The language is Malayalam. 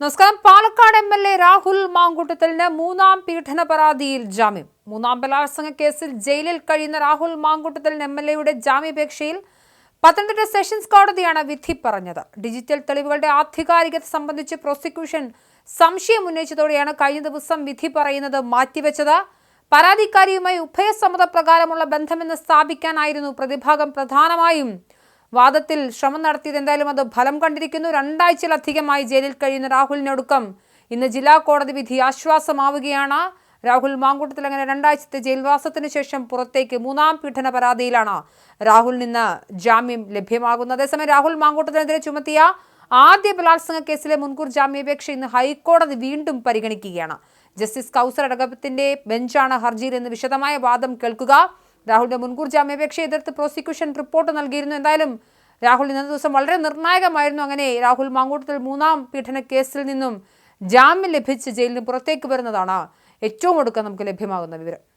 നമസ്കാരം. Palakkad M L A Rahul മാങ്കൂട്ടത്തലിന് മൂന്നാം പീഡന പരാതിയിൽ ജാമ്യം. മൂന്നാം ബലാത്സംഗ കേസിൽ ജയിലിൽ കഴിയുന്ന രാഹുൽ മാങ്കൂട്ടത്തലിന് എം എൽ എയുടെ ജാമ്യാപേക്ഷയിൽ പത്തനംതിട്ട സെഷൻസ് കോടതിയാണ് വിധി പറഞ്ഞത്. ഡിജിറ്റൽ തെളിവുകളുടെ ആധികാരികത സംബന്ധിച്ച് പ്രോസിക്യൂഷൻ സംശയം ഉന്നയിച്ചതോടെയാണ് കഴിഞ്ഞ ദിവസം വിധി പറയുന്നത് മാറ്റിവെച്ചത്. പരാതിക്കാരിയുമായി ഉഭയസമ്മത പ്രകാരമുള്ള ബന്ധമെന്ന് സ്ഥാപിക്കാനായിരുന്നു പ്രതിഭാഗം. പ്രധാനമായും വാദത്തിൽ ശ്രമം നടത്തിയത് എന്തായാലും അത് ഫലം കണ്ടിരിക്കുന്നു. രണ്ടാഴ്ചയിലധികമായി ജയിലിൽ കഴിയുന്ന രാഹുലിനൊടുക്കം ഇന്ന് ജില്ലാ കോടതി വിധി ആശ്വാസമാവുകയാണ്. രാഹുൽ മാങ്കൂട്ടത്തിൽ അങ്ങനെ രണ്ടാഴ്ചത്തെ ജയിൽവാസത്തിന് ശേഷം പുറത്തേക്ക് മൂന്നാം പീഡന പരാതിയിലാണ് രാഹുൽ നിന്ന് ജാമ്യം ലഭ്യമാകുന്നത്. അതേസമയം രാഹുൽ മാങ്കൂട്ടത്തിനെതിരെ ചുമത്തിയ ആദ്യ ബലാത്സംഗ കേസിലെ മുൻകൂർ ജാമ്യാപേക്ഷ ഇന്ന് ഹൈക്കോടതി വീണ്ടും പരിഗണിക്കുകയാണ്. ജസ്റ്റിസ് കൗസർ അടകത്തിന്റെ ബെഞ്ചാണ് ഹർജിയിൽ നിന്ന് വിശദമായ വാദം കേൾക്കുക. രാഹുലിന്റെ മുൻകൂർ ജാമ്യാപേക്ഷ എതിർത്ത് പ്രോസിക്യൂഷൻ റിപ്പോർട്ട് നൽകിയിരുന്നു. എന്തായാലും രാഹുൽ ഇന്നത്തെ ദിവസം വളരെ നിർണായകമായിരുന്നു. അങ്ങനെ രാഹുൽ മാങ്കൂട്ടത്തിൽ മൂന്നാം പീഡന കേസിൽ നിന്നും ജാമ്യം ലഭിച്ച് ജയിലിന് പുറത്തേക്ക് വരുന്നതാണ് ഏറ്റവും ഒടുക്കം നമുക്ക് ലഭ്യമാകുന്ന വിവരം.